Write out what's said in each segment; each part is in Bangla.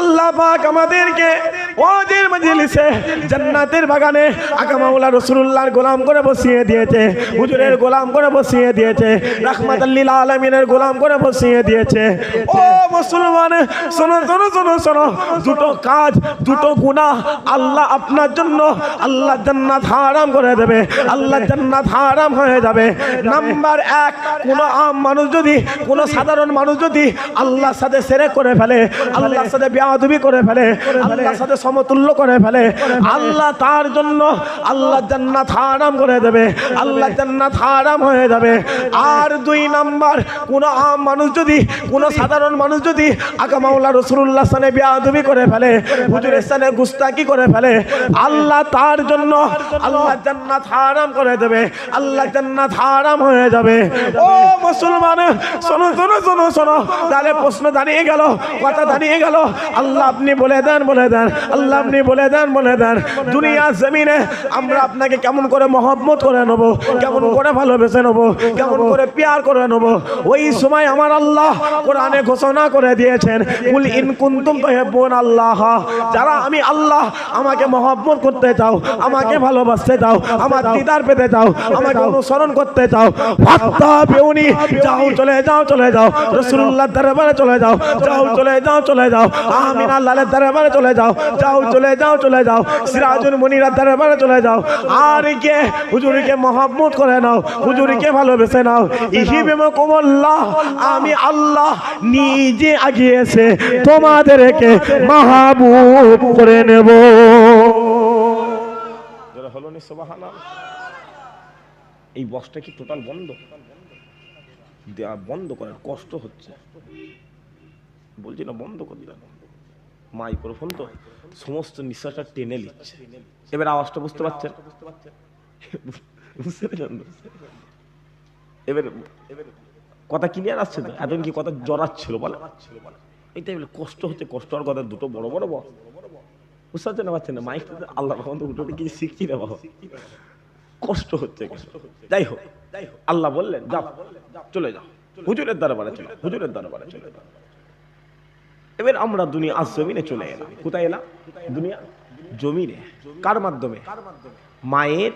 আল্লাহ আমাদেরকে বাগানে গোলাম করে বসিয়ে দিয়েছে, হুজুরের গোলাম করে বসিয়ে দিয়েছে গোলাম করে বসিয়ে দিয়েছে। দুটো কাজ, দুটো গুনাহ আল্লাহ আপনার জন্য, আল্লাহ জান্নাত হারাম করে দেবে, আল্লাহ জান্নাত হারাম হয়ে যাবে। নাম্বার এক, কোন আম মানুষ যদি, কোন সাধারণ মানুষ যদি আল্লাহর সাথে সেরে করে ফেলে, আল্লাহর সাথে বেয়াদবি করে ফেলে, আল্লাহর সাথে সমতুল্য করে ফেলে। আল্লাহ তার জন্য আল্লাহ জান্নাত হারাম করে দেবে, আল্লাহ জান্নাত হারাম হয়ে যাবে। আর দুই নাম্বার, কোন আম মানুষ যদি, কোন সাধারণ মানুষ যদি আকা মাওলা রসুল্লাহ স্থানে বেয়াদবি করে ফেলে, হুজুরের স্থানে গুস্তাকি করে ফেলে, আল্লাহ তার জন্য আল্লাহ জান্নাত হারাম করে দেবে, আল্লাহ জান্নাত হারাম হয়ে যাবে। ও মুসলমান, শোনো শোনো শোনো শোনো, তাহলে প্রশ্ন দাঁড়িয়ে গেল, কথা দাঁড়িয়ে গেল। আল্লাহ আপনি বলে দেন বলে দেন। আল্লাহ আপনি বলে দেন বলে দেন। দুনিয়া জমিনে আমরা আপনাকে কেমন করে মহব্বত করে নেব, কেমন করে ভালোবেসে নেব, কেমন করে পেয়ার করে নেব। ওই সময় আমার আল্লাহ কোরআনে ঘোষণা করে দিয়েছেন, কুল ইন কুনতুম তুহিব্বুন আল্লাহ। যারা আমি আল্লাহ, আমাকে মহব্বত করতে চাও, আমাকে ভালোবাসতে চাও, আমার দিদার পেতে চাও, আমাকে অনুসরণ করতে চাও বেউনি যাও, চলে যাও চলে যাও। রাসূলুল্লাহ দরবারে চলে যাও যাও, চলে যাও চলে যাও। আমিন আল্লাহর দরবারে চলে যাও যাও, চলে যাও চলে যাও। সিরাজুল মুনিরা দরবারে চলে যাও। আর কে? হুজুরকে মহব্বত করে নাও, হুজুরকে ভালোবেসে নাও। ইহিবিমকুমুল্লাহ আমি আল্লাহ নিজে আগিয়েছে, তোমাদেরকে মাহবুব করে নেব। হলো নি এই বক্সটা কি টোটাল বন্ধ? বন্ধ করার কষ্ট হচ্ছে। বলছি না, বন্ধ করে দিলাম মাইক্রোফোন তো সমস্ত নিঃশ্বাসটা টেনে নিচ্ছে। এবার আওয়াজটা বুঝতে পারছেন? বুঝতে পেরেছেন? এবার কথা ক্লিয়ার আসছে তো? এতদিন কি কথা জড়াচ্ছিল বলে? এইটাই বলে, কষ্ট হচ্ছে, কষ্ট আর কথা, দুটো বড় বড় বক্স বুঝতে পারছেন না পারছেন না? মাইকটা আল্লাহ রহমান তো উঠোতে কিছু শিখছি না, বাবা। কষ্ট হচ্ছে যাই হোক, আল্লাহ বললেন, যাও, চলে যাও। হুজুরের দরবারে চলে, হুজুরের দ্বারা দরবারে চলে যাও। এবার আমরা দুনিয়া আজ জমিনে চলে এলাম। কোথায় এলাম? দুনিয়া জমিনে। কার মাধ্যমে? মায়ের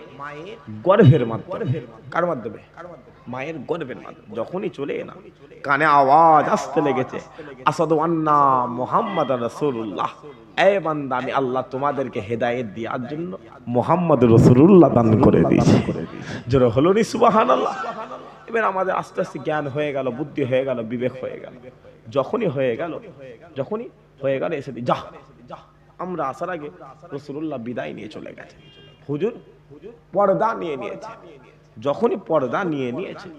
গর্ভের মাধ্যমে। কার মাধ্যমে? মায়ের গর্ভের মাধ্যমে। যখনই চলে এলাম, কানে আওয়াজ আসতে লেগেছে, আসাদু আন্না মোহাম্মদ রসুল্লাহ এ বান্দা, আমি আল্লাহ তোমাদেরকে হেদায়েত দেওয়ার জন্য মোহাম্মদ রসুল্লাহ দান করে দিয়েছি। জোরে হলো নি সুবাহান আল্লাহ এবার আমাদের আস্তে আস্তে জ্ঞান হয়ে গেল, বুদ্ধি হয়ে গেল, বিবেক হয়ে গেল। যখনই হয়ে গেল, যখনই হয়ে গেল, এসে যা। আমরা আসার আগে রসুল্লাহ বিদায় নিয়ে চলে গেছে। হুজুর পর্দা নিয়ে নিয়েছে। যখনই পর্দা নিয়ে নিয়েছে,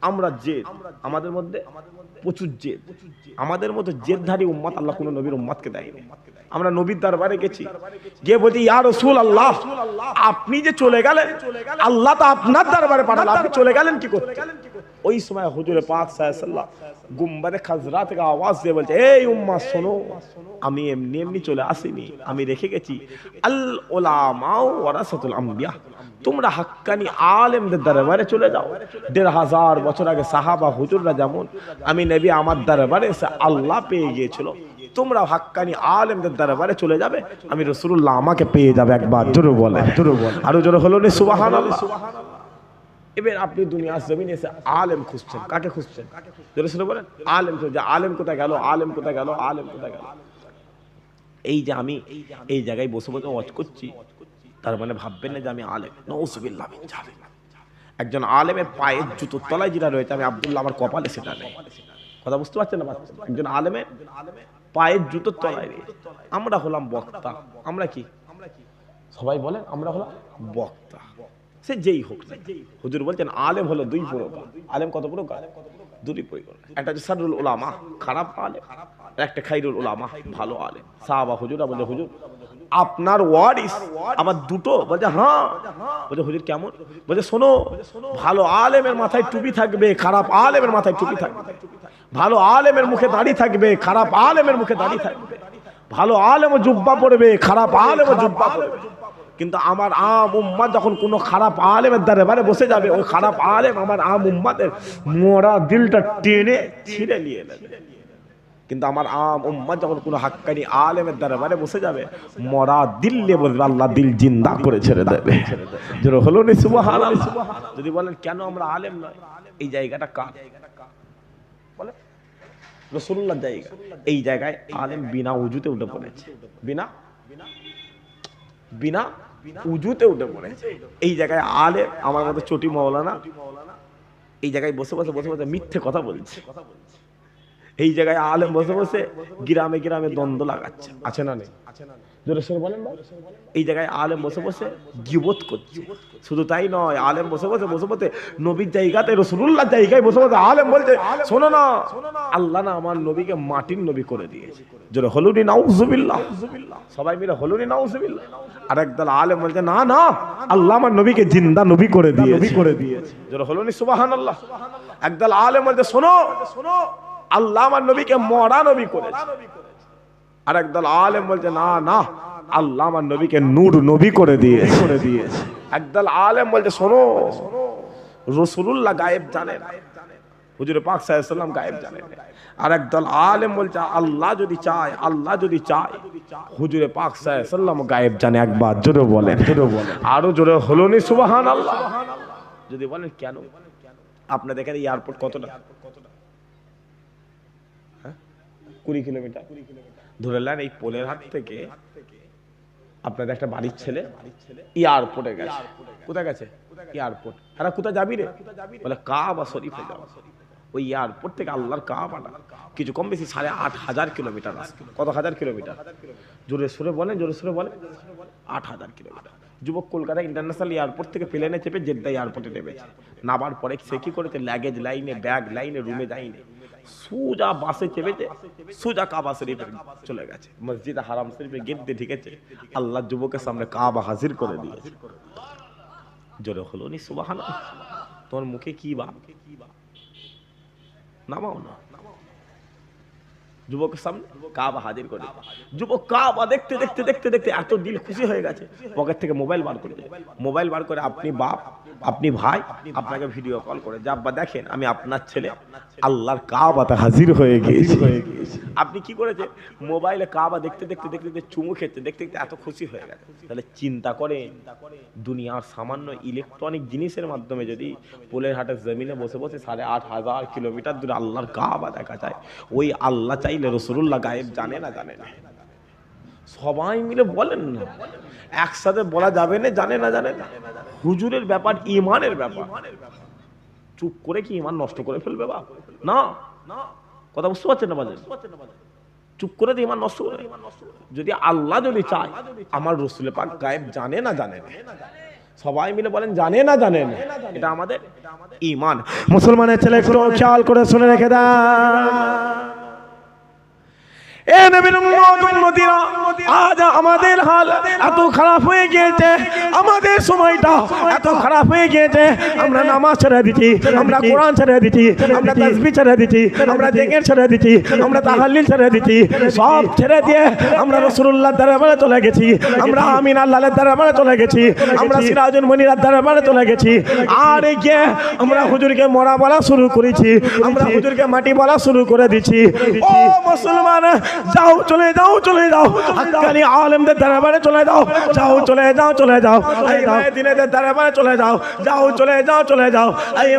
আমরা জেদ, আমাদের মধ্যে প্রচুর জেদ। আমাদের মতো জেদধারী উম্মত আল্লাহ কোনো নবীর উম্মতকে দেয়নি। আমরা নবীর দরবারে গেছি। গিয়ে বলছি ইয়া রসুল আল্লাহ আপনি যে চলে গেলেন, আল্লাহ তো আপনার দরবারে পাঠালো। আপনি চলে গেলেন কি করতে? ওই সময় হুজুরে পাক সাল্লাহ গুম্বারে খাজরা থেকে আওয়াজ দিয়ে বলছে, এই উম্মা, শোনো, আমি এমনি এমনি চলে আসিনি। আমি রেখে গেছি। আল ওলামাও ওয়ারাসাতুল আম্বিয়া। তোমরা হাক্কানি আলেমদের দরবারে চলে যাও। দেড় হাজার বছর আগে সাহাবা হুজুররা যেমন, আমি নবী আমার দরবারে এসে আল্লাহ পেয়ে গিয়েছিল। তোমরা হাক্কানি আলেমদের দরবারে চলে যাবে। আমি রসুল্লাহ আমাকে পেয়ে যাবে একবার। জোরে বলে জোরে বলে আরও জোরে হলো নি সুবাহান এবার আপনি দুনিয়ার জমিনে এসে আলেম খুঁজছেন, কাকে খুঁজছেন? জোরে শুনে বলেন, আলেম খুঁজছে আলেম কোথায় গেল, আলেম কোথায় গেল, আলেম কোথায় গেল? এই যে আমি এই জায়গায় বসে বসে ওয়াচ করছি, তার মানে ভাববেন না যে আমি আলেম। নৌসুবিল্লাহ একজন আলেমের পায়ের জুতোর তলায় যেটা রয়েছে, আমি আবদুল্লাহ আমার কপালে সেটা নেই। কথা বুঝতে পারছেন না? একজন আলেমের পায়ের জুতোর তলায় আমরা হলাম বক্তা। আমরা কি? সবাই বলেন, আমরা হলাম বক্তা। সে যেই হোক হুজুর বলছেন, আলেম হলো দুই প্রকার আলেম কত প্রকার দুই প্রকার একটা হচ্ছে সারুল ওলামা খারাপ আলেম একটা খাইরুল ওলামা ভালো আলেম। সাহাবা হুজুরা বলে হুজুর, আপনার ওয়ারিস, আমার দুটো? বলছে হ্যাঁ। বলছে, হুজুর, কেমন? বলছে, শোনো, ভালো আলেমের মাথায় টুপি থাকবে, খারাপ আলেমের মাথায় টুপি থাকবে। ভালো আলেমের মুখে দাড়ি থাকবে, খারাপ আলেমের মুখে দাড়ি থাকবে। ভালো আলেমও জুব্বা পড়বে খারাপ আলেমও জুব্বা পড়বে কিন্তু আমার আম উম্মাদ যখন কোনো খারাপ আলেমের দ্বারে বারে বসে যাবে, ওই খারাপ আলেম আমার আম উম্মাদের মোরা দিলটা টেনে ছিঁড়ে নিয়ে নেবে। কিন্তু আমার আম উম্মা যখন কোনো হাক্কানি আলেমের দরবারে বসে যাবে মরা দিল্লে বলবে, আল্লাহ দিল জিন্দা করে ছেড়ে দেবে। যেন হলো নি, সুবহানাল্লাহ। যদি বলেন, কেন আমরা আলেম নয়? এই জায়গাটা কার? বলে রসুল্লাহ জায়গা। এই জায়গায় আলেম বিনা উজুতে উঠে পড়েছে। বিনা? বিনা? উজুতে উঠে পড়ে। এই জায়গায় আলে আমার মতো চটি মৌলানা এই জায়গায় বসে বসে বসে বসে মিথ্যে কথা বলছে। এই জায়গায় আলে বসে বসে গ্রামে গ্রামে দ্বন্দ্ব লাগাচ্ছে। আছে না নেই? জোরে বলেন এই জায়গায় আলেম বসে বসে গিবত করছে। শুধু তাই নয় আলেম বসে বসে বসে বসে নবীর জায়গাতে রসুল্লাহ জায়গায় বসে বসে আলেম বলছে শোনো না আল্লাহ না আমার নবীকে মাটির নবী করে দিয়েছে। জোরে হলুনি নাউজুবিল্লাহ। সবাই মিলে হলুনি নাউজুবিল্লাহ। আর একদল আলেম বলছে না না আল্লাহ আমার নবীকে জিন্দা নবী করে দিয়েছে। করে দিয়েছে। জোরে হলুনি সুবহানাল্লাহ। একদল আলেম বলছে শোনো শোনো আল্লাহ আমার নবীকে মরা নবী করেছে। আর একদল আলেম বলছে, না না, আল্লাহ আমার নবীকে নূর নবী করে দিয়ে করে দিয়েছে একদল আলেম বলছে, শোনো, রসুলুল্লাহ গায়েব জানেন, হুজুর পাক সাল্লাম গায়েব জানেন। আর একদল আলেম বলছে, আল্লাহ যদি চায়, আল্লাহ যদি চায়, হুজুরে পাক সাল্লাম গায়েব জানে। একবার জোরে বলেন জোরে বলেন। আরও জোরে হলো নি সুবাহান আল্লাহ যদি বলেন, কেন? আপনাদের এখানে এয়ারপোর্ট কতটা কতটা? কুড়ি কিলোমিটার কুড়ি কিলোমিটার। ধরে নেন এই পোলের হাট থেকে আপনাদের একটা বাড়ির ছেলে এয়ারপোর্টে গেছে। কোথায় গেছে? এয়ারপোর্ট হ্যাঁ কোথায় যাবি রে? বলে, কাবা শরীফে যাব। ওই এয়ারপোর্ট থেকে আল্লাহর কাবাটা কিছু কম বেশি সাড়ে আট হাজার কিলোমিটার আসবে কত হাজার কিলোমিটার? জোরে সুরে বলেন, জোরে সুরে বলেন। আট হাজার কিলোমিটার। যুবক কলকাতা ইন্টারন্যাশনাল এয়ারপোর্ট থেকে প্লেনে চেপে জেদ্দা এয়ারপোর্টে নেমেছে। নামার পরে সে কি করেছে? লাগেজ লাইনে ব্যাগ লাইনে রুমে যায়নি। সোজা বাসে চেপেছে, সোজা কাবা শরীফে চলে গেছে। মসজিদ হারাম শরীফে গেট দিয়ে ঢেকেছে আল্লাহ যুবকের সামনে কাবা হাজির করে দিয়েছে। জোরে হলো নি সুবাহান তোমার মুখে কি বা নামাও না। যুবকের সামনে, কাবা হাজির করে। যুবক কাবা দেখতে দেখতে দেখতে দেখতে এত দিল খুশি হয়ে গেছে। পকেট থেকে মোবাইল বার করে মোবাইল বার করে আপনি বাপ, আপনি ভাই, আপনাকে ভিডিও কল করে, যা আব্বা দেখেন, আমি আপনার ছেলে, আল্লাহর কাবাতে হাজির হয়ে গিয়েছি। আপনি কি করেছে মোবাইলে কাবা দেখতে দেখতে দেখতে দেখতে চুমু খেতে, দেখতে দেখতে এত খুশি হয়ে গেছে। তাহলে চিন্তা করে দুনিয়ার সামান্য ইলেকট্রনিক জিনিসের মাধ্যমে যদি পোলের হাটের জমিনে বসে বসে সাড়ে আট হাজার কিলোমিটার দূরে আল্লাহর কাবা দেখা যায়, ওই আল্লাহ চাইলে রসুল্লাহ গায়েব জানে না জানে না। সবাই মিলে বলেন না। একসাথে বলা যাবে না, জানে না জানে না। হুজুরের ব্যাপার, ইমানের ব্যাপার। চুপ করে কি ইমান নষ্ট করে ফেলবে বা না। কথা বুঝতে পারছেন না বাজে? চুপ করে দিয়ে ইমান নষ্ট করে। যদি আল্লাহ যদি চায়, আমার রসুলের পাক গায়েব জানে না জানে না। সবাই মিলে বলেন, জানে না জানে না। এটা আমাদের ইমান। মুসলমানের ছেলে খেয়াল করে শুনে রেখে দেন। এ আমাদের হাল এত খারাপ হয়ে গিয়েছে। আমাদের সময়টা এত খারাপ হয়ে গিয়েছে। আমরা নামাজ আমরা কোরআন দিচ্ছি, আমরা আমরা আমরা ছেড়ে দিচ্ছি। সব ছেড়ে দিয়ে আমরা দরবারে চলে গেছি। আমরা আমিন আল্লাহের দরবারে চলে গেছি। আমরা সিরাজুল মনিরার দরবারে চলে গেছি। আর গিয়ে আমরা হুজুরকে মরা বলা শুরু করেছি। আমরা হুজুরকে মাটি বলা শুরু করে দিচ্ছি। ও মুসলমান যাও, চলে যাও চলে যাও। হাক্কানি আলেমদের দরবারে চলে যাও। যাও, চলে যাও চলে যাও। দিনেদের দরবারে চলে যাও। যাও, চলে যাও চলে যাও।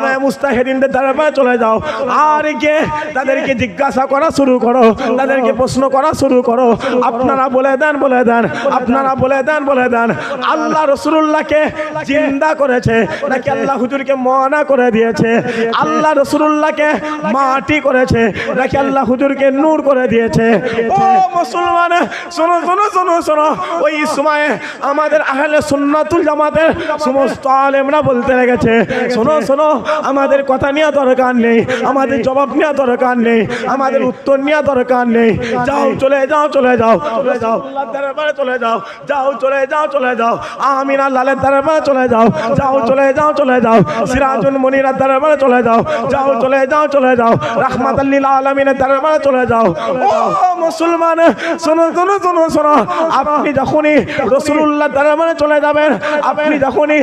ভাই মুস্তাহিদিনদের দরবারে চলে যাও। আর গিয়ে তাদেরকে জিজ্ঞাসা করা শুরু করো। তাদেরকে প্রশ্ন করা শুরু করো। আপনারা বলে দেন বলে দেন। আপনারা বলে দেন বলে দেন। আল্লাহ রসুল্লাহকে জিন্দা করেছে। নাকি আল্লাহ হুজুরকে মনা করে দিয়েছে? আল্লাহ রসুল্লাহকে মাটি করেছে। নাকি আল্লাহ হুজুরকে নূর করে দিয়েছে? ও মুসলমান শোনো শোনো শোনো শোনো। ওই সময়ে আমাদের আহলে সুন্নাতুল জামাতের সমস্ত আলেমরা বলতে লেগেছে শোনো শোনো আমাদের কথা নেওয়া দরকার নেই আমাদের জবাব নেওয়া দরকার নেই আমাদের উত্তর নেওয়া দরকার নেই। যাও চলে যাও চলে যাও চলে যাও। দরবারে চলে যাও যাও চলে যাও চলে যাও। আমিন আল্লাহর দরবারে চলে যাও যাও চলে যাও চলে যাও। সিরাজুল মনিরার দরবারে চলে যাও যাও চলে যাও চলে যাও। রাহমাতাল্লিল আলামিনের দরবারে চলে যাও। ও মুসলমান, শোনো শোনো শোনো শোনো। আপনি যখনই রসুল্লাহ দরবারে চলে যাবেন, আপনি যখনই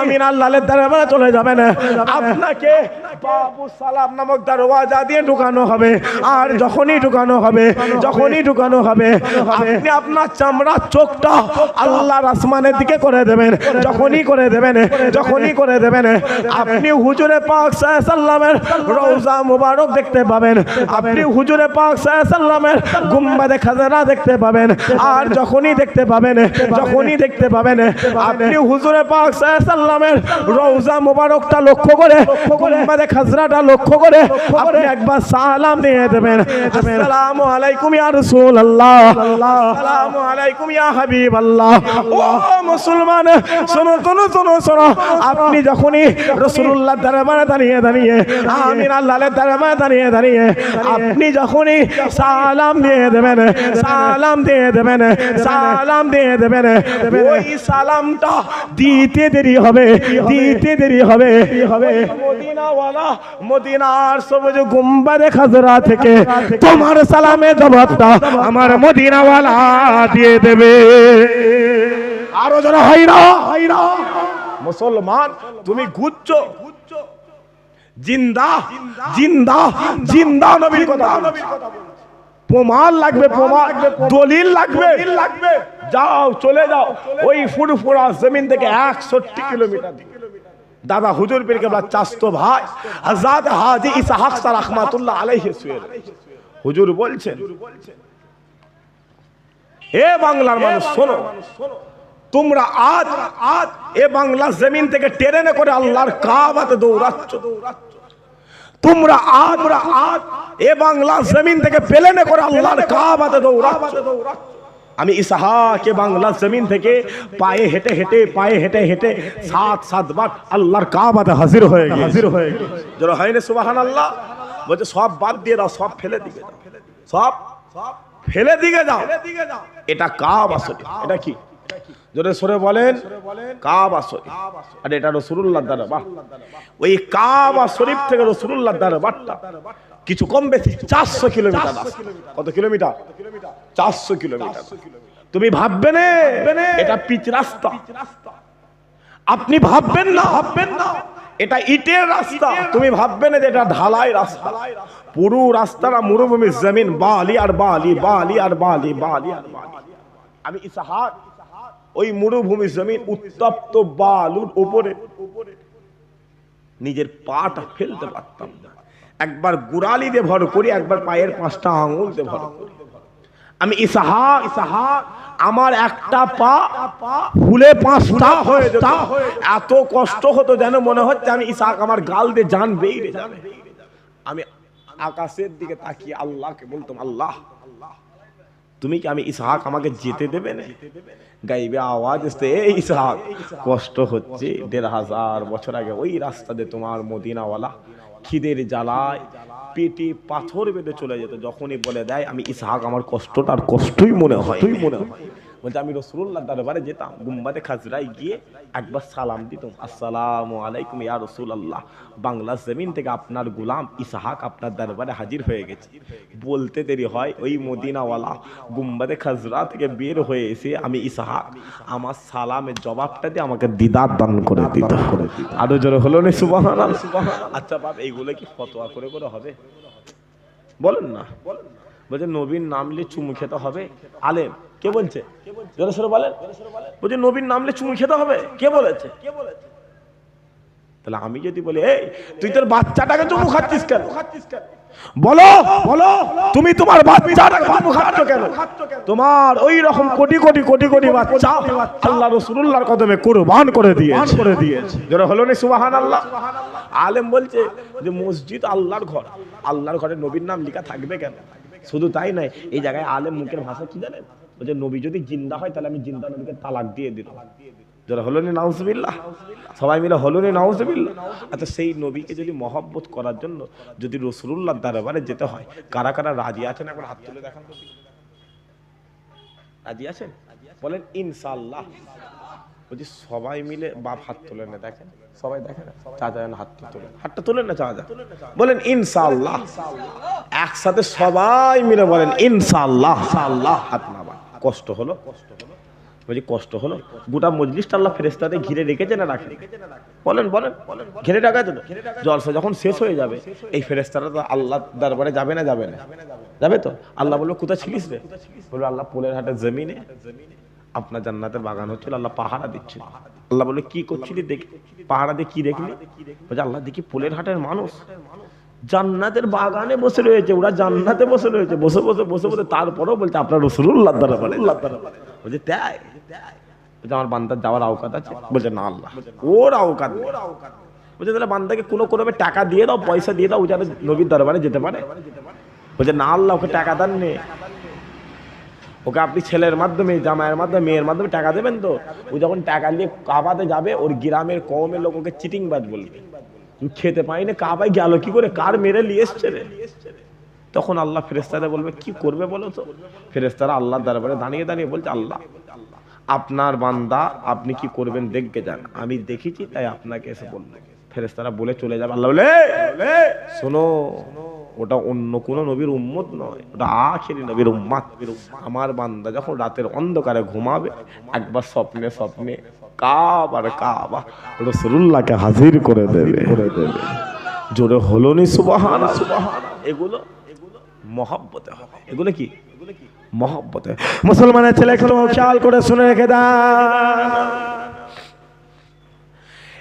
আমিন আল্লাহর দরবারে চলে যাবেন, আপনাকে বাবু সালাম নামক দরওয়াজা দিয়ে ঢুকানো হবে। আর যখনই ঢুকানো হবে, যখনই ঢুকানো হবে, আপনি আপনার চামড়ার চোখটা আল্লাহর আসমানের দিকে করে দেবেন, যখনই করে দেবেন, যখনই করে দেবেন। আপনি হুজুরে পাক সাল্লামের রওজা মুবারক দেখতে পাবেন। আপনি হুজুরে পাক সাল্লামের গুম্বাদে খাজারা দেখতে পাবেন, আর যখনই দেখতে পাবেন, যখনই দেখতে পাবেন, আপনি হুজুরে পাক সাল্লামের রওজা মোবারকটা লক্ষ্য করে গুম্বাদে খাজরাটা লক্ষ্য করে, আপনি একবার সালাম দিয়ে দেবেন। আসসালামু আলাইকুম ইয়া রাসূলুল্লাহ। আসসালামু আলাইকুম ইয়া হাবিবাল্লাহ। ও মুসলমান, শোনো শোনো শোনো শোনো। আপনি যখনই রাসূলুল্লাহ দরবারে দাঁড়িয়ে দাঁড়িয়ে, আমিন আল্লাহর দরবারে দাঁড়িয়ে দাঁড়িয়ে, আপনি যখনই সালাম দিয়ে দেবেন সালাম দিয়ে দেবেন সালাম দিয়ে দেবেন ওই সালামটা দিতে দেরি হবে দিতে দেরি হবে। হবে মদিনাওয়ালা মদিনার সবুজ গুম্বাদে খাজরা থেকে তোমার সালামের জবাবটা আমার মদিনাওয়ালা দিয়ে দেবে। আরও যারা না হয় না। মুসলমান তুমি গুচ্ছ জিন্দা জিন্দা জিন্দা নবীর কথা প্রমাণ লাগবে প্রমাণ দলিল লাগবে যাও চলে যাও। ওই ফুরফুরা জমিন থেকে একষট্টি কিলোমিটার। দাদা হুজুর পীর কেবলা চাস্তো ভাই আজাদ হাজি ইসাহাক সার রহমাতুল্লাহ আলাইহি শুয়ে হুজুর বলছেন এ বাংলার মানুষ শোনো তোমরা আজ আজ এ বাংলা জমিন থেকে টেরেনে করে আল্লাহর কাবাতে দৌড়াচ্ছ। দৌড়াচ্ছ। তোমরা আজ আজ এ বাংলা জমিন থেকে প্লেনে করে আল্লাহর কাবাতে দৌড়াচ্ছ। আমি ইসাহাকে বাংলা জমিন থেকে পায়ে হেঁটে হেঁটে পায়ে হেঁটে হেঁটে সাত সাতবার আল্লাহর কাবাতে হাজির হয়ে গেছে। হাজির হয়ে গেছে। যারা হয়নি সুবাহান আল্লাহ বলছে সব বাদ দিয়ে দাও সব ফেলে দিকে দাও। সব ফেলে দিকে দাও। এটা কাবা শরীফ এটা কি? জোরে সরে বলেন। কাবা শরীফ। আর এটা রসুল্লাহ দরবার। ওই কাবা শরীফ থেকে রসুল্লাহ দরবারটা কিছু কম বেশি চারশো কিলোমিটার। কত কিলোমিটার? চারশো কিলোমিটার। তুমি ভাববে না এটা পিচ রাস্তা। আপনি ভাববেন না। ভাববেন না। এটা ইটের রাস্তা। তুমি ভাববে না যে এটা ঢালাই রাস্তা। পুরো রাস্তাটা মরুভূমির জমিন। বালি আর বালি বালি আর বালি বালি আর বালি। আমি ইসাহাক। ওই মরুভূমি জমিন উত্তপ্ত বালুর উপরে। নিজের পাটা ফেলতে পারতাম না। একবার গুড়ালি দিয়ে ভর করি, একবার পায়ের পাঁচটা আঙুল দিয়ে ভর করি। আমি ইসাহা ইসাহা, আমার একটা পা ফুলে পাঁচটা হয়ে যেত। এত কষ্ট হতো যেন মনে হচ্ছে আমি ইসাহাক আমার গাল দিয়ে জান বেরিয়ে যাবে আমি আকাশের দিকে তাকিয়ে আল্লাহকে বলতাম, আল্লাহ তুমি কি আমি ইসহাক আমাকে যেতে দেবে না? গাইবে আওয়াজ আসতে এই ইসহাক, কষ্ট হচ্ছে। দেড় হাজার বছর আগে ওই রাস্তা দিয়ে তোমার মদিনাওয়ালা খিদের জ্বালায় পেটে পাথর বেঁধে চলে যেত। যখনই বলে দেয়, আমি ইসহাক, আমার কষ্টটা আর কষ্টই মনে হয় মনে হয়। বলছে, আমি রসুল্লাহ দরবারে যেতাম, গুম্বাদে খাজরায় গিয়ে একবার সালাম দিতাম। আসসালামু আলাইকুম ইয়া রসুল আল্লাহ বাংলা জমিন থেকে আপনার গুলাম ইসাহাক আপনার দরবারে হাজির হয়ে গেছে। বলতে দেরি হয়, ওই মদিনাওয়ালা গুম্বাদে খাজরা থেকে বের হয়ে এসে আমি ইসাহাক, আমার সালামের জবাবটা দিয়ে আমাকে দিদার দান করে দিত। আরও জোরে হলো না সুবাহ আচ্ছা বাপ, এইগুলো কি ফতোয়া করে করে হবে? বলেন না বলেন না। বলছে, নবীর নামলে চুমু খেতে হবে। আলেম, কে বলছে? জোরে বলেন। বলছে, নবীর নামলে চুমু খেতে হবে। কে বলেছে? তাহলে আমি যদি বলি, এই, তুই তোর বাচ্চাটাকে চুমু খাচ্ছিস কেন? বলো বলো, তুমি তোমার বাচ্চাটাকে চুমু খাচ্ছ কেন? তোমার ওই রকম কোটি কোটি কোটি কোটি বাচ্চা আল্লাহ রসুল্লাহর কদমে কুরবান করে দিয়েছে। করে দিয়েছে যারা হলো না সুবাহান আল্লাহ আলেম বলছে যে, মসজিদ আল্লাহর ঘর। আল্লাহর ঘরে নবীর নাম লেখা থাকবে কেন? শুধু তাই নয়, এই জায়গায় আলেম মুখের ভাষা কি জানেন? বলছে, নবী যদি জিন্দা হয়, তাহলে আমি জিন্দা নবীকে তালাক দিয়ে দিলাম। সবাই মিলে হলো নি, নাউজবিল্লাহ। আচ্ছা সেই নবীকে যদি মহব্বত করার জন্য যদি রসুল্লাহ দরবারে যেতে হয়, কারা কারা রাজি আছেন? একবার হাত তুলে দেখান রাজি আছেন? বলেন ইনশাল্লাহ বলছি সবাই মিলে বাপ হাত তোলেন না দেখেন। সবাই দেখেন চাচা যেন হাতটা তোলেন। হাতটা তোলেন না চাচা? বলেন ইনশাল্লাহ একসাথে সবাই মিলে বলেন ইনশাল্লাহ আল্লাহ হাত নামান কষ্ট হলো কষ্ট হলো? বলছি কষ্ট হলো? গোটা মজলিসটা আল্লাহ ফেরেস্তাতে ঘিরে রেখেছে না রাখে বলেন বলেন ঘিরে রাখা তো? জলসা যখন শেষ হয়ে যাবে এই ফেরেস্তারা তো আল্লাহ দরবারে যাবে না যাবে না? যাবে তো? আল্লাহ বলবে কোথায় ছিলিস রে? বলবে আল্লাহ পোলের হাটের জমিনে। আপনার জান্নাতের বাগান হচ্ছিল আল্লাহ পাহারা দিচ্ছিল আল্লাহ বলবে কি করছিলি দেখি পাহারা দিয়ে কি দেখলি? আল্লাহ দেখি পোলের হাটের মানুষ। জান্নাতের বাগানে বসে রয়েছে, ওরা জান্নাতে বসে রয়েছে, বসে বসে বসে বসে। তারপরেও বলছে, আপনার রসুল্লাহ দ্বারা পারে বলছে, তাই? বলছে, আমার বান্দার যাওয়ার আওকাত আছে? বলছে, না আল্লাহ, ওর আওকাত নেই। বলছে, তাহলে বান্দাকে কোনো কোনো টাকা দিয়ে দাও, পয়সা দিয়ে দাও, ও যেন নবীর দরবারে যেতে পারে। বলছে, না আল্লাহ, ওকে টাকা দেন নেই ওকে আপনি ছেলের মাধ্যমে জামাইয়ের মাধ্যমে মেয়ের মাধ্যমে টাকা দেবেন তো? ও যখন টাকা নিয়ে কাবাতে যাবে ওর গ্রামের কমের লোক ওকে চিটিংবাজ বলবে। খেতে পাই না কাবায় গেল কি করে? কার মেরে নিয়ে এসছে রে? তখন আল্লাহ ফেরেস্তারা বলবে কি করবে বলো তো? ফেরেস্তারা আল্লাহর দরবারে দাঁড়িয়ে দাঁড়িয়ে বলছে আল্লাহ আপনার বান্দা আপনি কি করবেন দেখবে যান। আমি দেখেছি তাই আপনাকে এসে বলব ফেরেস্তারা বলে চলে যাবে আল্লাহ বলে "এই, শোনো ওটা অন্য কোন নবীর উম্মত নয়। ওটা আখেরি নবীর উম্মাত। আমার বান্দা যখন রাতের অন্ধকারে ঘুমাবে, একবার স্বপ্নে স্বপ্নে কাবার কাবা রসুল্লাহকে হাজির করে দেবে। করে দেবে জোরে হলো নি সুবাহান সুবাহান। এগুলো মহাব্বতে হবে। এগুলো কি? মহাব্বতে। মুসলমানের ছেলে খেয়াল করে শুনে রেখে দাও।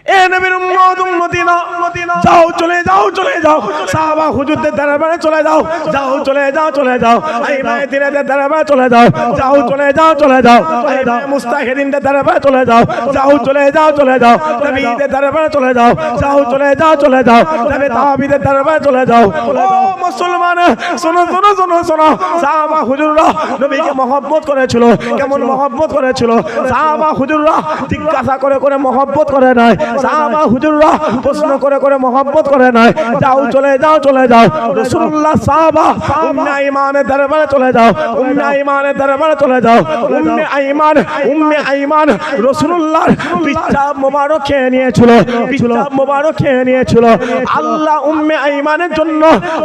এ না চলে যাও চলে যাও চলে যাও চলে যাও চলে যাও চলে যাও চলে যাও চলে যাও চলে যাও চলে যাও চলে যাও চলে যাও চলে যাও চলে যাও চলে যাও মুসলমান শোনো শোনো শোনো শোনো মহব্বত করেছিল কেমন মহব্বত করেছিল সাহাবা হুজুররা জিজ্ঞাসা করে করে মহব্বত করে নাই সাহাবা হুজুররা প্রশ্ন করে করে মহব্বত করে নাই। যাও চলে যাও চলে যাও। রাসূলুল্লাহ সাহাবা উম্মে আইমানের দরবারে চলে যাও। উম্মে আইমানের দরবারে চলে যাও। উম্মে আইমান উম্মে আইমান রাসূলুল্লাহর পিচ্চাব মোবারক খেয়ে নিয়েছিল। পিচ্চাব মোবারক খেয়ে নিয়েছিল। আল্লাহ উম্মে আইমানের জন্য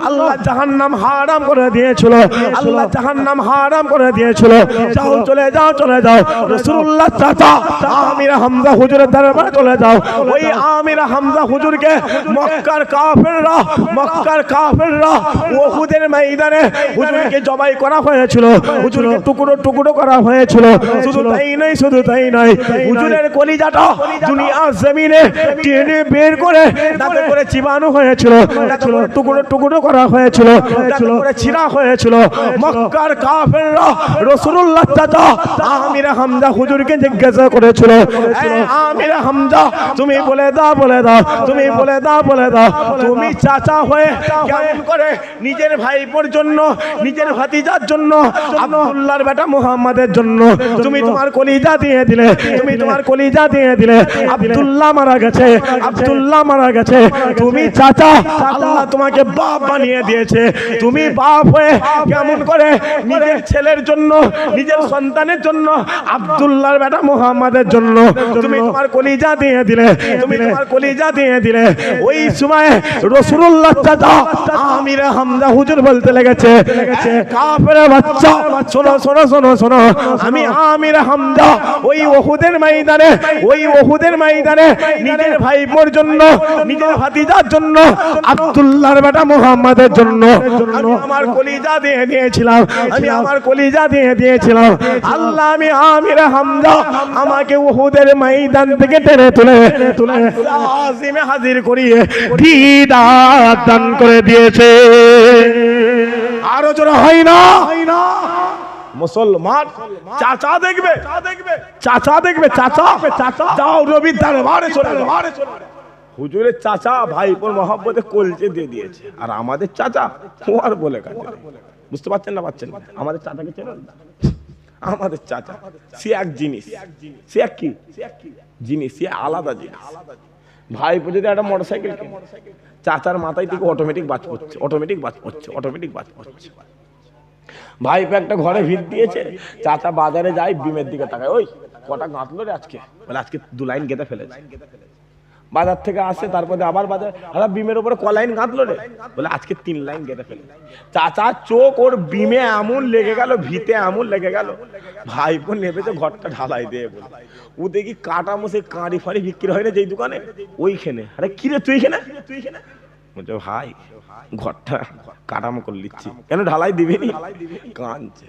আল্লাহ জাহান্নাম হারাম করে দিয়েছিল। আল্লাহ জাহান্নাম হারাম করে দিয়েছিল। যাও চলে যাও চলে যাও। রাসূলুল্লাহ চাচা। আমির হামজা হুজুরের দরবারে চলে যাও। ওই আমির হামজা হুজুরকে মক্কার কাফেররা মক্কার কাফেররা ওহুদের ময়দানে হুজুরকে জবাই করা হয়েছিল। হুজুরকে টুকরো টুকরো করা হয়েছিল। শুধু তাই নয় শুধু তাই নয় হুজুরের কলিজাটা দুনিয়ার জমিনে টেনে বের করে তাতে করে চিবানো হয়েছিল। টুকরো টুকরো করা হয়েছিল। করে ছিঁড়া হয়েছিল। মক্কার কাফেররা রাসূলুল্লাহ চাচা আমির হামজা হুজুরকে জিজ্ঞাসা করেছিল "এই আমির হামজা তুমি বলে দাও বলে দাও, তুমি বলে দাও বলে দাও। তুমি চাচা হয়ে কেমন করে নিজের ভাইপোর জন্য, নিজের ভাতিজার জন্য, আব্দুল্লাহর বেটা মুহাম্মাদের জন্য, তুমি তোমার কলিজা দিয়ে দিলে, তুমি তোমার কলিজা দিয়ে দিলে। আব্দুল্লাহ মারা গেছে, আব্দুল্লাহ মারা গেছে। তুমি চাচা, আল্লাহ তোমাকে বাপ বানিয়ে দিয়েছে। তুমি বাপ হয়ে কেমন করে নিজের ছেলের জন্য, নিজের সন্তানের জন্য, আব্দুল্লাহর বেটা মুহাম্মাদের জন্য, তুমি তোমার কলিজা দিয়ে দিলে। তুমি তোমার কলিজা দিয়ে দিলে। ওই সময় রসুল্লাহ চাচা আমির হামজা হুজুর বলতে লেগেছে কাফের বাচ্চা শোনো শোনো শোনো শোনো আমি আমির হামজা ওই ওহুদের ময়দানে ওই ওহুদের ময়দানে নিজের ভাইপোর জন্য নিজের ভাতিজার জন্য আব্দুল্লাহর বেটা মুহাম্মাদের জন্য আমার কলিজা দিয়ে দিয়েছিলাম আমি আমার কলিজা দিয়ে দিয়েছিলাম। আল্লাহ আমি আমির হামজা আমাকে ওহুদের ময়দান থেকে টেনে তুলে তুলে আজিমে হাজির করিয়ে দিদার দান করে দিয়েছে। আরও জোরে হয় না। মুসলমান চাচা দেখবে চাচা দেখবে চাচা চাচা যাও রবির দরবারে চলে যাও। হুজুরের চাচা ভাইপোর মহব্বতে কলচে দিয়ে দিয়েছে। আর আমাদের চাচা ও আর বলে কাটে বুঝতে পারছেন না পাচ্ছেন? আমাদের চাচাকে চেনেন আমাদের চাচা সে এক জিনিস। সে এক কি? জিনিস সে আলাদা জিনিস। ভাই যদি একটা মোটর সাইকেল চাচার মাথায় থেকে অটোমেটিক বাজ পড়ছে অটোমেটিক বাজ পড়ছে অটোমেটিক বাজ পড়ছে। ভাইপো একটা ঘরে ভিড় দিয়েছে, চাচা বাজারে যায়, বিমের দিকে তাকায়। ওই, কটা গাঁতলো রে আজকে? বলে আজকে দু লাইন গেঁথে ফেলেছে। বাজার থেকে আসে, তারপরে আবার বাজার। আবার বিমের উপরে কলাইন লাইন গাঁথলো রে। বলে, আজকে তিন লাইন গেঁথে ফেলে। চাচা, চোখ ওর বিমে আমুল লেগে গেল, ভিতে আমুল লেগে গেল। ভাইপো নেবেছে ঘরটা ঢালাই দিয়ে বলে। ও দেখি কাটা মশে কাঁড়ি ফাড়ি বিক্রি হয় না যেই দোকানে? ওইখানে। আরে কিরে তুই এখানে তুই এখানে? বলছে ভাই, ঘরটা কাটামো করে নিচ্ছি কেন ঢালাই দিবি কাঁদছে।